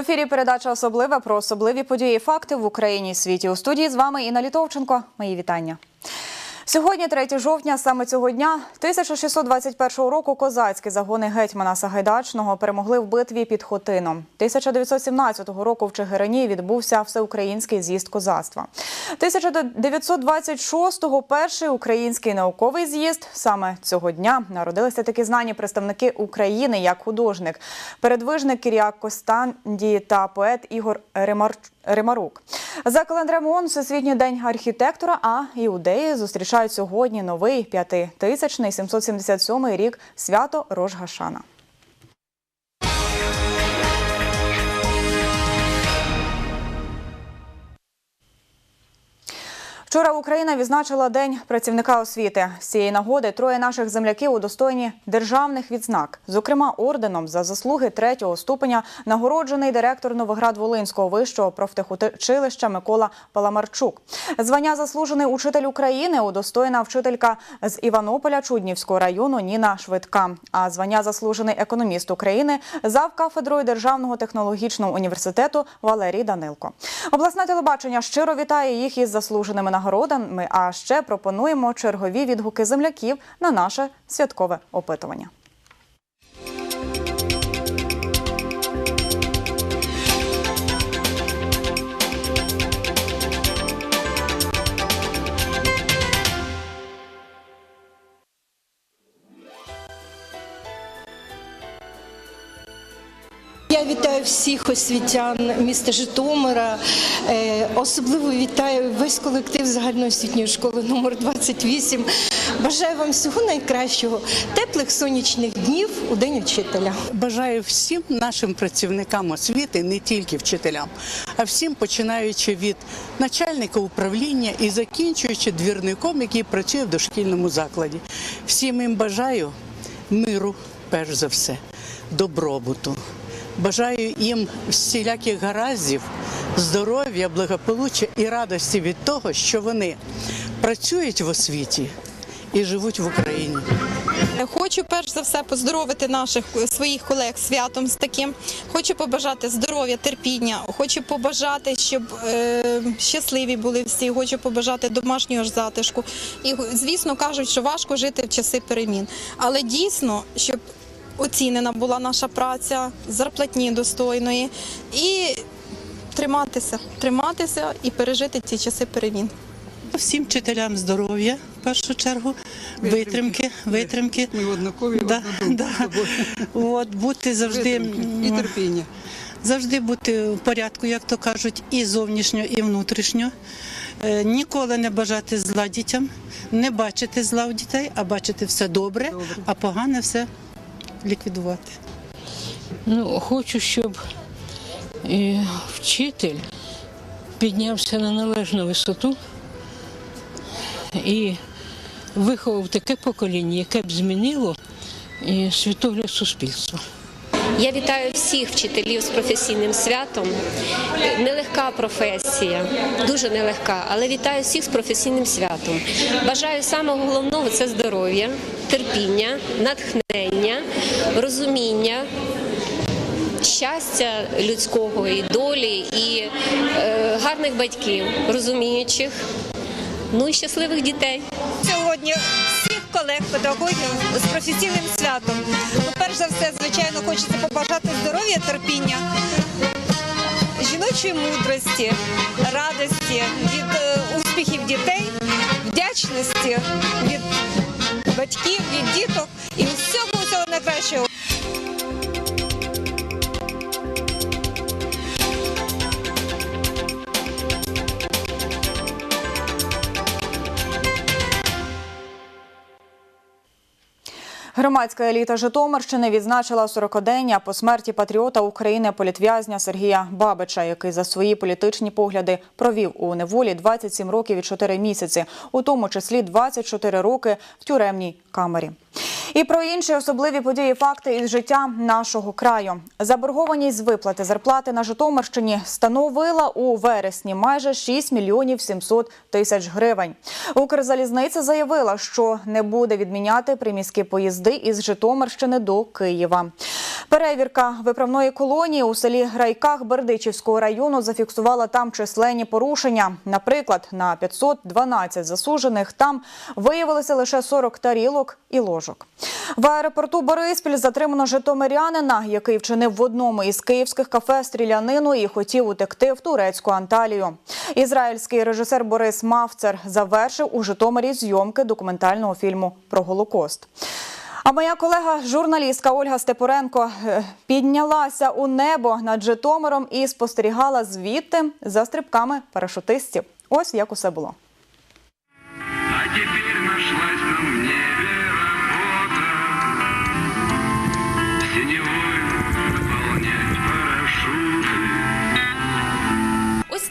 Ефірі передача особлива про особливі події і факти в Україні і світі. У студії з вами Інна Літовченко. Мої вітання. Сьогодні, 3 жовтня, саме цього дня, 1621 року козацькі загони гетьмана Сагайдачного перемогли в битві під Хотином. 1917 року в Чигирині відбувся всеукраїнський з'їзд козацтва. 1926-го – перший український науковий з'їзд. Саме цього дня народилися такі знані представники України як художник, передвижник Кіріак Костандій та поет Ігор Римар... Римарук. За календарем ООН Всесвітній день архітектора, а іудеї зустрічають сьогодні новий п'ятитисячний 777 рік свято Рожгашана. Вчора Україна відзначила День працівника освіти. З цієї нагоди троє наших земляків удостоєні державних відзнак. Зокрема, орденом за заслуги третього ступеня нагороджений директор Новоград-Волинського вищого профтехучилища Микола Паламарчук. Звання заслужений учитель України удостоєна вчителька з Іванополя Чуднівського району Ніна Швидка. А звання заслужений економіст України зав кафедрою Державного технологічного університету Валерій Данилко. Обласне телебачення щиро вітає їх із заслуженими нагородами. А ще пропонуємо чергові відгуки земляків на наше святкове опитування. Я вітаю всіх освітян міста Житомира. Е, Особливо вітаю весь колектив загальноосвітньої школи номер 28. Бажаю вам всього найкращого, теплих сонячних днів у День вчителя. Бажаю всім нашим працівникам освіти, не тільки вчителям, а всім починаючи від начальника управління і закінчуючи двірником, який працює в дошкільному закладі. Всім їм бажаю миру, перш за все, добробуту. Бажаю їм всіляких гараздів, здоров'я, благополуччя і радості від того, що вони працюють в освіті і живуть в Україні. Хочу перш за все поздоровити наших своїх колег святом з таким. Хочу побажати здоров'я, терпіння. Хочу побажати, щоб е, щасливі були всі. Хочу побажати домашнього ж затишку. І звісно кажуть, що важко жити в часи перемін. Але дійсно, щоб оцінена була наша праця, зарплатні достойної і триматися, триматися і пережити ці часи перемін. Всім вчителям здоров'я в першу чергу, витримки, витримки. Ми однакові, Да, да. От, бути завжди, Витримки і терпіння. завжди бути в порядку, як то кажуть, і зовнішньо, і внутрішньо. Е, Ніколи не бажати зла дітям, не бачити зла у дітей, а бачити все добре, Добре. а погане все ліквідувати. Ну, хочу, щоб е, вчитель піднявся на належну висоту і виховав таке покоління, яке б змінило е, світогляд суспільства. Я вітаю всіх вчителів з професійним святом. Нелегка професія, дуже нелегка, але вітаю всіх з професійним святом. Бажаю самого головного це здоров'я, терпіння, натхнення, розуміння. Щастя людського і долі, і е, гарних батьків, розуміючих, ну і щасливих дітей. сьогодні колег педагогів з професійним святом. Перш за все, звичайно, хочеться побажати здоров'я, терпіння, жіночої мудрості, радості від е, успіхів дітей, вдячності від батьків, від діток і всього всього найкращого. Громадська еліта Житомирщини відзначила 40-дення по смерті патріота України політв'язня Сергія Бабича, який за свої політичні погляди провів у неволі 27 років і 4 місяці, у тому числі 24 роки в тюремній камері. І про інші особливі події, факти із життя нашого краю. Заборгованість з виплати зарплати на Житомирщині становила у вересні майже 6 мільйонів 700 тисяч гривень. Укрзалізниця заявила, що не буде відміняти приміські поїзди із Житомирщини до Києва. Перевірка виправної колонії у селі Грайках Бердичівського району зафіксувала там численні порушення. Наприклад, на 512 засуджених там виявилося лише 40 тарілок і ложок. В аеропорту Бориспіль затримано житомирянина, який вчинив в одному із київських кафе стрілянину і хотів утекти в турецьку Анталію. Ізраїльський режисер Борис Мавцер завершив у Житомирі зйомки документального фільму про Голокост. А моя колега, журналістка Ольга Степоренко, е, піднялася у небо над Житомиром і спостерігала звідти за стрибками парашутистів. Ось як усе було.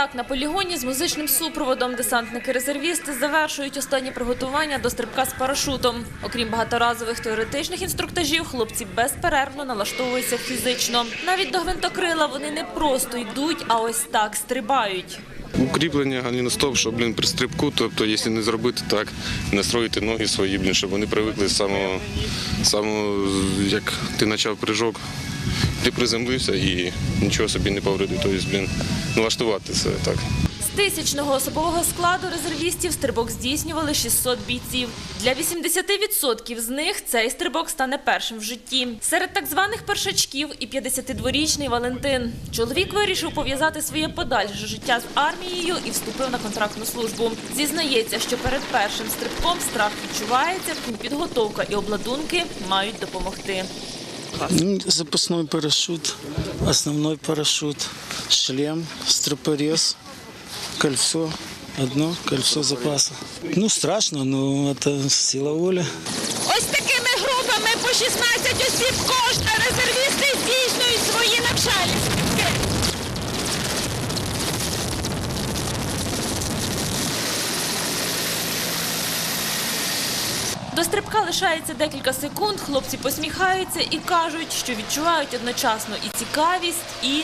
Так на полігоні з музичним супроводом десантники-резервісти завершують останні приготування до стрибка з парашутом. Окрім багаторазових теоретичних інструктажів, хлопці безперервно налаштовуються фізично. Навіть до гвинтокрила вони не просто йдуть, а ось так стрибають. Укріплення галіностоп, щоб блін, при стрибку, тобто, якщо не зробити так, настроїти ноги свої, блін, щоб вони привикли з самого, самого, як ти почав прыжок, ти приземлився і нічого собі не повредив. Тобто, блін, налаштувати це так. З тисячного особового складу резервістів стрибок здійснювали 600 бійців. Для 80% з них цей стрибок стане першим в житті. Серед так званих першачків і 52-річний Валентин. Чоловік вирішив пов'язати своє подальше життя з армією і вступив на контрактну службу. Зізнається, що перед першим стрибком страх відчувається, втім підготовка і обладунки мають допомогти. Ну, Запасной парашют, основной парашют, шлем, стропорез, кольцо, одно кольцо запаса. Ну, страшно, ну это сила волі. Ось такими групами по 16 осіб кожна резервісти здійснюють свої навчальні стрибки. До стрибка лишається декілька секунд. Хлопці посміхаються і кажуть, що відчувають одночасно і цікавість, і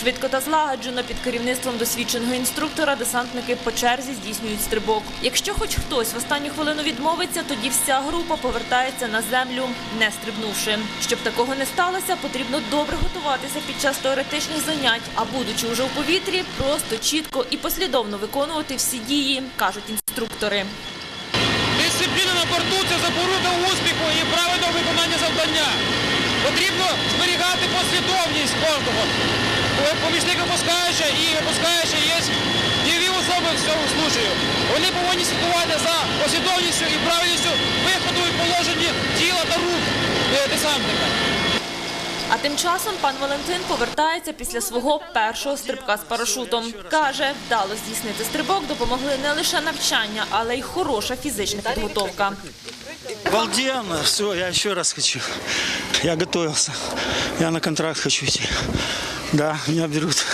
Швидко та злагоджено під керівництвом досвідченого інструктора десантники по черзі здійснюють стрибок. Якщо хоч хтось в останню хвилину відмовиться, тоді вся група повертається на землю, не стрибнувши. Щоб такого не сталося, потрібно добре готуватися під час теоретичних занять, а будучи уже у повітрі, просто чітко і послідовно виконувати всі дії, кажуть інструктори. Дисципліна на борту це запорука успіху і правильного виконання завдання. Потрібно зберігати послідовність кожного. Помічник випускаюча і випускаюча є дієві особи в цьому случаю. Вони повинні слідкувати за послідовністю і правильністю виходу і положенні тіла та рук е, десантника. А тим часом пан Валентин повертається після свого першого стрибка з парашутом. Каже, вдало здійснити стрибок допомогли не лише навчання, але й хороша фізична підготовка. Обалденно, все, я еще раз хочу. Я готовился. Я на контракт хочу идти. Да, меня берут.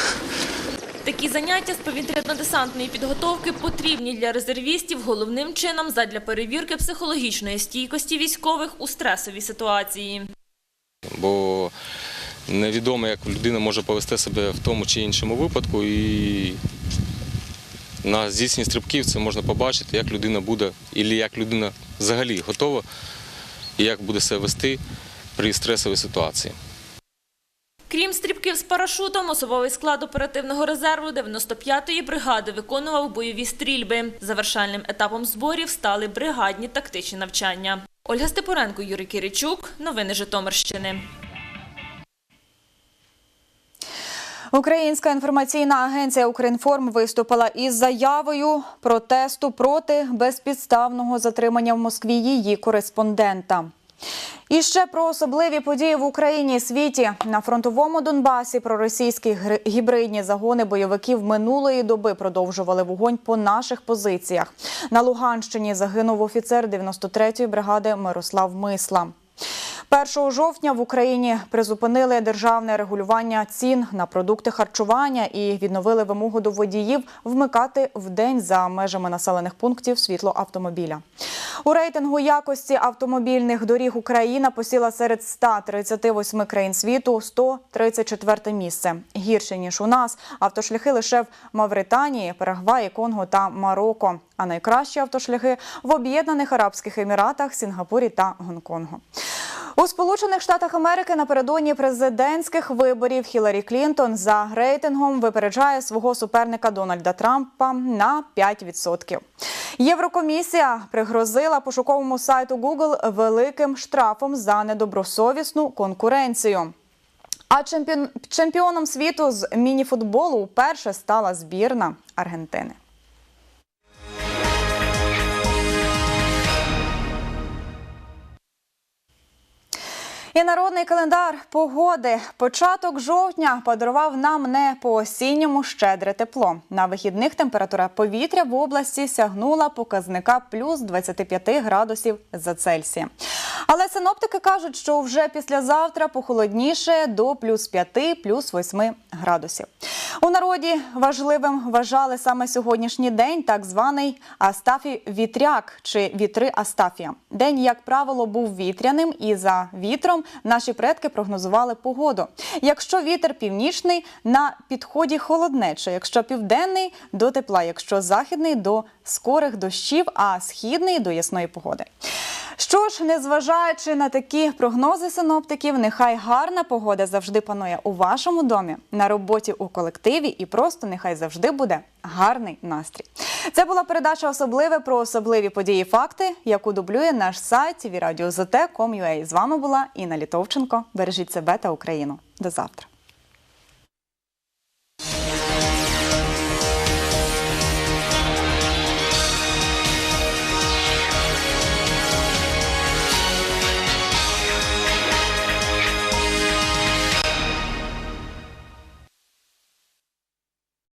Такі заняття з повітряно-десантної підготовки потрібні для резервістів головним чином задля перевірки психологічної стійкості військових у стресовій ситуації. Бо невідомо, як людина може повести себе в тому чи іншому випадку. І на здійсненні стрибків це можна побачити, як людина буде, або як людина взагалі готова, і як буде себе вести при стресовій ситуації. Крім стрибків з парашутом, особовий склад оперативного резерву 95-ї бригади виконував бойові стрільби. Завершальним етапом зборів стали бригадні тактичні навчання. Ольга Степоренко, Юрій Киричук. Новини Житомирщини. Українська інформаційна агенція Укрінформ виступила із заявою протесту проти безпідставного затримання в Москві її кореспондента. І ще про особливі події в Україні і світі на фронтовому Донбасі проросійські гібридні загони бойовиків минулої доби продовжували вогонь по наших позиціях. На Луганщині загинув офіцер 93-ї бригади Мирослав Мисла. 1 жовтня в Україні призупинили державне регулювання цін на продукти харчування і відновили вимогу до водіїв вмикати в день за межами населених пунктів світло автомобіля. У рейтингу якості автомобільних доріг Україна посіла серед 138 країн світу 134 місце. Гірше ніж у нас автошляхи лише в Мавританії, Парагваї, Конго та Марокко. А найкращі автошляхи в Об'єднаних Арабських Еміратах, Сінгапурі та Гонконгу. У Сполучених Штатах Америки напередодні президентських виборів Хіларі Клінтон за рейтингом випереджає свого суперника Дональда Трампа на 5%. Єврокомісія пригрозила пошуковому сайту Google великим штрафом за недобросовісну конкуренцію. А чемпіон, чемпіоном світу з мініфутболу вперше стала збірна Аргентини. І народний календар погоди. Початок жовтня подарував нам не по осінньому щедре тепло. На вихідних температура повітря в області сягнула показника плюс 25 градусів за Цельсієм. Але синоптики кажуть, що вже післязавтра похолодніше до плюс 5, плюс 8 градусів. У народі важливим вважали саме сьогоднішній день, так званий Астафій вітряк чи вітри Астафія. День, як правило, був вітряним, і за вітром наші предки прогнозували погоду. Якщо вітер північний, на підході холоднеча, якщо південний до тепла, якщо західний до скорих дощів, а східний до ясної погоди. Що ж, незважаючи на такі прогнози синоптиків, нехай гарна погода завжди панує у вашому домі, на роботі у колективі і просто нехай завжди буде гарний настрій. Це була передача особливе про особливі події і факти, яку дублює наш сайт tvradio.zt.com.ua. З вами була Інна Літовченко. Бережіть себе та Україну. До завтра.